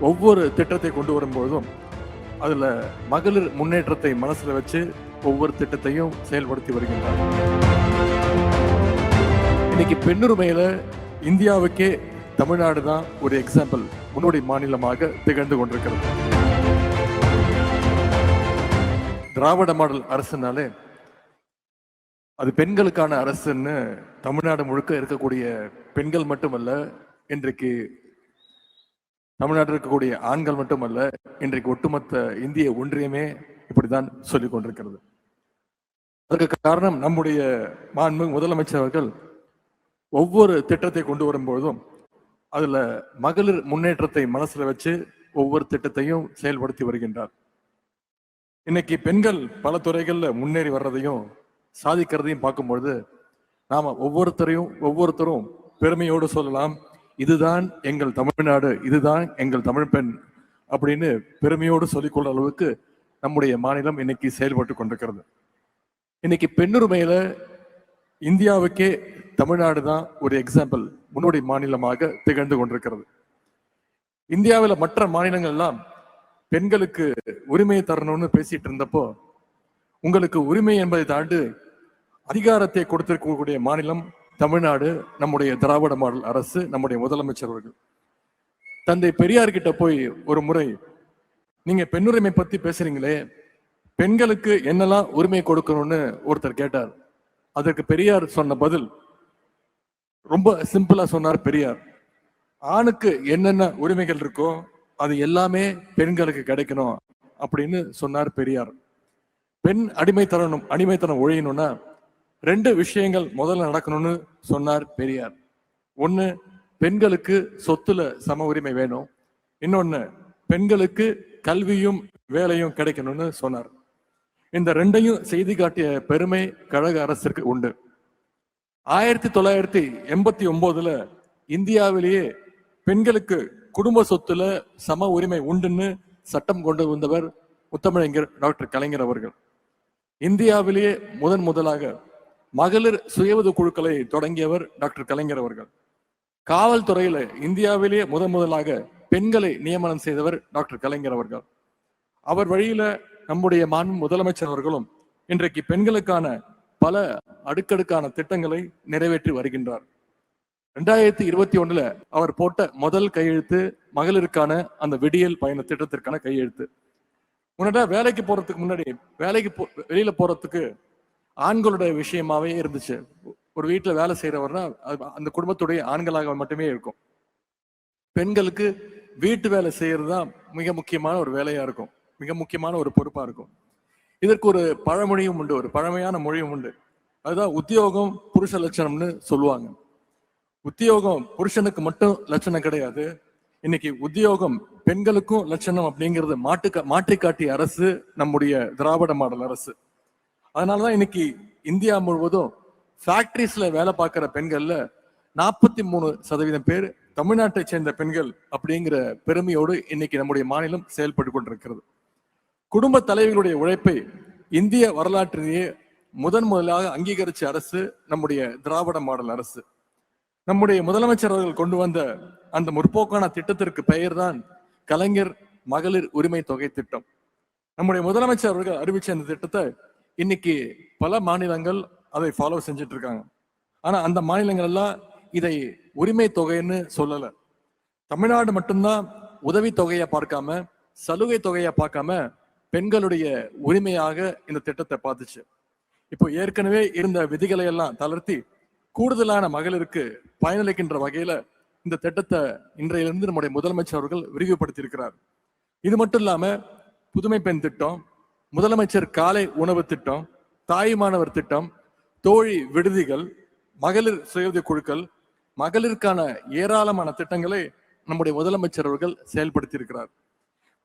ஒவ்வொரு திட்டத்தை கொண்டு வரும்பொழுதும் அதில் மகளிர் முன்னேற்றத்தை மனசில் வச்சு ஒவ்வொரு திட்டத்தையும் செயல்படுத்தி வருகின்றார். இன்னைக்கு பெண்ணுரிமையில் இந்தியாவுக்கே தமிழ்நாடு தான் ஒரு எக்ஸாம்பிள் முன்னோடி மாநிலமாக திகழ்ந்து கொண்டிருக்கிறது. திராவிட மாடல் அரசுனாலே அது பெண்களுக்கான அரசுன்னு தமிழ்நாடு முழுக்க இருக்கக்கூடிய பெண்கள் மட்டுமல்ல இன்றைக்கு தமிழ்நாட்டில் இருக்கக்கூடிய ஆண்கள் மட்டுமல்ல இன்றைக்கு ஒட்டுமொத்த இந்திய ஒன்றியமே இப்படிதான் சொல்லிக் கொண்டிருக்கிறது. அதற்கு காரணம் நம்முடைய மாண்பு முதலமைச்சர் அவர்கள் ஒவ்வொரு திட்டத்தை கொண்டு வரும்பொழுதும் அதுல மகளிர் முன்னேற்றத்தை மனசுல வச்சு ஒவ்வொரு திட்டத்தையும் செயல்படுத்தி வருகின்றார். இன்னைக்கு பெண்கள் பல துறைகள்ல முன்னேறி வர்றதையும் சாதிக்கிறதையும் பார்க்கும்பொழுது நாம ஒவ்வொருத்தரையும் ஒவ்வொருத்தரும் பெருமையோடு சொல்லலாம் இதுதான் எங்கள் தமிழ்நாடு இதுதான் எங்கள் தமிழ் பெண் அப்படின்னு பெருமையோடு சொல்லிக்கொள்ள அளவுக்கு நம்முடைய மாநிலம் இன்னைக்கு செயல்பட்டு கொண்டிருக்கிறது. இன்னைக்கு பெண்ணுரிமையில இந்தியாவுக்கே தமிழ்நாடு தான் ஒரு எக்ஸாம்பிள் முன்னோடி மாநிலமாக திகழ்ந்து கொண்டிருக்கிறது. இந்தியாவில் மற்ற மாநிலங்கள் எல்லாம் பெண்களுக்கு உரிமையை தரணும்னு பேசிட்டு இருந்தப்போ உங்களுக்கு உரிமை என்பதை தாண்டி அதிகாரத்தை கொடுத்திருக்கக்கூடிய மாநிலம் தமிழ்நாடு நம்முடைய திராவிட மாடல் அரசு நம்முடைய முதலமைச்சர் அவர்கள். தந்தை பெரியார் கிட்ட போய் ஒரு முறை நீங்க பெண்ணுரிமை பத்தி பேசுறீங்களே பெண்களுக்கு என்னெல்லாம் உரிமை கொடுக்கணும்னு ஒருத்தர் கேட்டார். அதற்கு பெரியார் சொன்ன பதில் ரொம்ப சிம்பிளா சொன்னார் பெரியார். ஆணுக்கு என்னென்ன உரிமைகள் இருக்கோ அது எல்லாமே பெண்களுக்கு கிடைக்கணும் அப்படின்னு சொன்னார் பெரியார். பெண் அடிமைத்தனம் அடிமைத்தனம் ஒழியணும்னா ரெண்டு விஷயங்கள் முதல்ல நடக்கணும்னு சொன்னார் பெரியார். ஒன்று பெண்களுக்கு சொத்துல சம உரிமை வேணும். இன்னொன்று பெண்களுக்கு கல்வியும் வேலையும் கிடைக்கணும்னு சொன்னார். இந்த ரெண்டையும் செய்தி காட்டிய பெருமை கழக அரசிற்கு உண்டு. ஆயிரத்தி தொள்ளாயிரத்தி எண்பத்தி ஒன்பதுல இந்தியாவிலேயே பெண்களுக்கு குடும்ப சொத்துல சம உரிமை உண்டுன்னு சட்டம் கொண்டு வந்தவர் முத்தமிழங்கர் டாக்டர் கலைஞர் அவர்கள். இந்தியாவிலேயே முதன் முதலாக மகளிர் சுயவுத குழுக்களை தொடங்கியவர் டாக்டர் கலைஞர் அவர்கள். காவல்துறையில இந்தியாவிலேயே முதன் முதலாக பெண்களை நியமனம் செய்தவர் டாக்டர் கலைஞர் அவர்கள். அவர் வழியில நம்முடைய மாண்பு முதலமைச்சர் அவர்களும் இன்றைக்கு பெண்களுக்கான பல அடுக்கடுக்கான திட்டங்களை நிறைவேற்றி வருகின்றார். ரெண்டாயிரத்தி இருபத்தி ஒண்ணுல அவர் போட்ட முதல் கையெழுத்து மகளிருக்கான அந்த விடியல் பயண திட்டத்திற்கான கையெழுத்து. முன்னாடி வேலைக்கு போறதுக்கு முன்னாடி வேலைக்கு போ வெளியில போறதுக்கு ஆண்களுடைய விஷயமாவே இருந்துச்சு. ஒரு வீட்டில் வேலை செய்கிறவர்னா அது அந்த குடும்பத்துடைய ஆண்களாக மட்டுமே இருக்கும். பெண்களுக்கு வீட்டு வேலை செய்யறது தான் மிக முக்கியமான ஒரு வேலையா இருக்கும். மிக முக்கியமான ஒரு பொறுப்பா இருக்கும். இதற்கு ஒரு பழமொழியும் உண்டு ஒரு பழமையான மொழியும் உண்டு. அதுதான் உத்தியோகம் புருஷ லட்சணம்னு சொல்லுவாங்க. உத்தியோகம் புருஷனுக்கு மட்டும் லட்சணம் கிடையாது. இன்னைக்கு உத்தியோகம் பெண்களுக்கும் லட்சணம் அப்படிங்கிறது மாட்டு மாற்றி காட்டிய அரசு நம்முடைய திராவிட மாடல் அரசு. அதனால தான் இன்னைக்கு இந்தியா முழுவதும் ஃபேக்ட்ரிஸில் வேலை பார்க்குற பெண்களில் நாற்பத்தி மூணு சதவீதம் பேர் தமிழ்நாட்டை சேர்ந்த பெண்கள் அப்படிங்கிற பெருமையோடு இன்னைக்கு நம்முடைய மாநிலம் செயல்பட்டு கொண்டிருக்கிறது. குடும்ப தலைவிகளுடைய உழைப்பை இந்திய வரலாற்றிலேயே முதன் முதலாக அங்கீகரிச்ச அரசு நம்முடைய திராவிட மாடல் அரசு. நம்முடைய முதலமைச்சர் அவர்கள் கொண்டு வந்த அந்த முற்போக்கான திட்டத்திற்கு பெயர் தான் கலைஞர் மகளிர் உரிமை தொகை திட்டம். நம்முடைய முதலமைச்சர் அவர்கள் அறிவிச்ச அந்த திட்டத்தை இன்னைக்கு பல மாநிலங்கள் அதை ஃபாலோ செஞ்சுட்டு இருக்காங்க ஆனா அந்த மாநிலங்கள் எல்லாம் இதை உரிமை தொகைன்னு சொல்லல. தமிழ்நாடு மட்டும்தான் உதவி தொகையை பார்க்காம சலுகை தொகையை பார்க்காம பெண்களுடைய உரிமையாக இந்த திட்டத்தை பார்த்துச்சு. இப்போ ஏற்கனவே இருந்த விதிகளை எல்லாம் தளர்த்தி கூடுதலான மகளிருக்கு பயனளிக்கின்ற வகையில இந்த திட்டத்தை இன்றையிலிருந்து நம்முடைய முதலமைச்சர் அவர்கள் விரிவுபடுத்தி இருக்கிறார் இது மட்டும் இல்லாம புதுமை பெண் திட்டம் முதலமைச்சர் காலை உணவு திட்டம் தாய் மாணவர் திட்டம் தோழி விடுதிகள் மகளிர் சுய குழுக்கள் மகளிருக்கான ஏராளமான திட்டங்களை நம்முடைய முதலமைச்சர் அவர்கள் செயல்படுத்தி இருக்கிறார்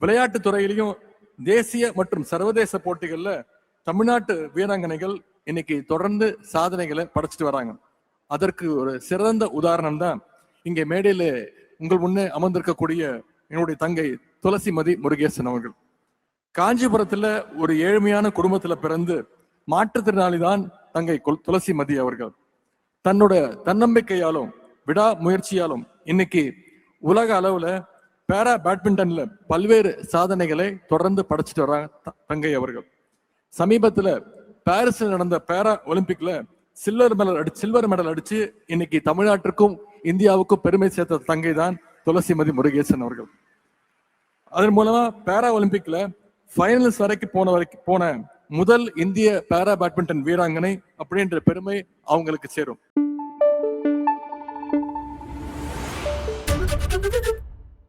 விளையாட்டு துறையிலையும் தேசிய மற்றும் சர்வதேச போட்டிகளில் தமிழ்நாட்டு வீராங்கனைகள் இன்னைக்கு தொடர்ந்து சாதனைகளை படைச்சிட்டு வராங்க. அதற்கு ஒரு சிறந்த உதாரணம் தான் இங்கே மேடையில் உங்கள் முன்னே அமர்ந்திருக்கக்கூடிய என்னுடைய தங்கை துளசிமதி முருகேசன் அவர்கள். காஞ்சிபுரத்துல ஒரு ஏழ்மையான குடும்பத்துல பிறந்து மாற்றுத்திறனாளி தான் தங்கை துளசி துளசிமதி அவர்கள். தன்னோட தன்னம்பிக்கையாலும் விடா முயற்சியாலும் இன்னைக்கு உலக அளவுல பேரா பேட்மிண்டன்ல பல்வேறு சாதனைகளை தொடர்ந்து படைச்சிட்டு வர்றாங்க த- தங்கை அவர்கள். சமீபத்துல பாரிஸ்ல நடந்த பேரா ஒலிம்பிக்ல சில்வர் மெடல் அடி சில்வர் மெடல் அடிச்சு இன்னைக்கு தமிழ்நாட்டிற்கும் இந்தியாவுக்கும் பெருமை சேர்த்த தங்கை தான் துளசிமதி முருகேசன் அவர்கள். அதன் மூலமா பேரா ஒலிம்பிக்ல ஃபைனல்ஸ் வரைக்கும் போன வரைக்கும் போன முதல் இந்திய பேரா பேட்மிண்டன் வீராங்கனை அப்படின்ற பெருமை அவங்களுக்கு சேரும்.